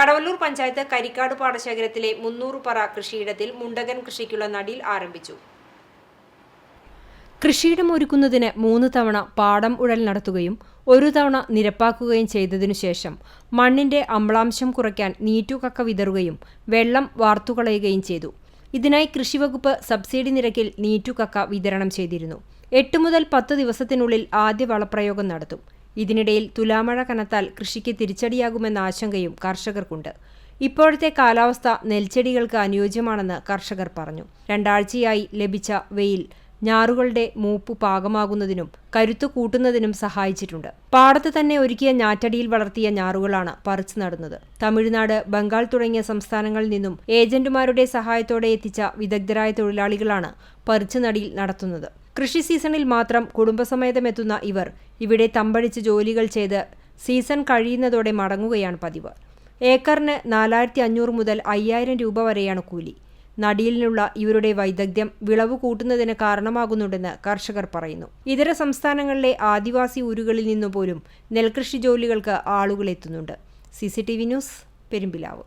കടവല്ലൂർ പഞ്ചായത്ത് കരിക്കാട് പാടശേഖരത്തിലെ മുന്നൂറ് പറ കൃഷിയിടത്തിൽ മുണ്ടകൻ കൃഷിക്കുള്ള നടീൽ ആരംഭിച്ചു. കൃഷിയിടം ഒരുക്കുന്നതിന് മൂന്ന് തവണ പാടം ഉഴൽ നടത്തുകയും ഒരു തവണ നിരപ്പാക്കുകയും ചെയ്തതിനു ശേഷം മണ്ണിന്റെ അമ്ലാംശം കുറയ്ക്കാൻ നീറ്റുകക്ക വിതറുകയും വെള്ളം വാർത്തുകളയുകയും ചെയ്തു. ഇതിനായി കൃഷിവകുപ്പ് സബ്സിഡി നിരക്കിൽ നീറ്റുകക്ക വിതരണം ചെയ്തിരുന്നു. എട്ട് മുതൽ പത്ത് ദിവസത്തിനുള്ളിൽ ആദ്യ വളപ്രയോഗം നടത്തും. ഇതിനിടയിൽ തുലാമഴ കനത്താൽ കൃഷിക്ക് തിരിച്ചടിയാകുമെന്ന ആശങ്കയും കർഷകർക്കുണ്ട്. ഇപ്പോഴത്തെ കാലാവസ്ഥ നെൽച്ചെടികൾക്ക് അനുയോജ്യമാണെന്ന് കർഷകർ പറഞ്ഞു. രണ്ടാഴ്ചയായി ലഭിച്ച വെയിൽ ഞാറുകളുടെ മൂപ്പ് പാകമാകുന്നതിനും കരുത്തു കൂട്ടുന്നതിനും സഹായിച്ചിട്ടുണ്ട്. പാടത്ത് തന്നെ ഒരുക്കിയ ഞാറ്റടിയിൽ വളർത്തിയ ഞാറുകളാണ് പറിച്ചു നടുന്നത്. തമിഴ്നാട് ബംഗാൾ തുടങ്ങിയ സംസ്ഥാനങ്ങളിൽ നിന്നും ഏജന്റുമാരുടെ സഹായത്തോടെ എത്തിച്ച വിദഗ്ധരായ തൊഴിലാളികളാണ് പറിച്ചുനടിയിൽ നടത്തുന്നത്. കൃഷി സീസണിൽ മാത്രം കുടുംബസമേതമെത്തുന്ന ഇവർ ഇവിടെ തമ്പടിച്ച് ജോലികൾ ചെയ്ത് സീസൺ കഴിയുന്നതോടെ മടങ്ങുകയാണ് പതിവ്. ഏക്കറിന് നാലായിരത്തി അഞ്ഞൂറ് മുതൽ അയ്യായിരം രൂപ വരെയാണ് കൂലി. നടിയിലുള്ള ഇവരുടെ വൈദഗ്ധ്യം വിളവ് കൂട്ടുന്നതിന് കാരണമാകുന്നുണ്ടെന്ന് കർഷകർ പറയുന്നു. ഇതര സംസ്ഥാനങ്ങളിലെ ആദിവാസി ഊരുകളിൽ നിന്നുപോലും നെൽകൃഷി ജോലികൾക്ക് ആളുകൾ എത്തുന്നുണ്ട്. C news Perumpilavu.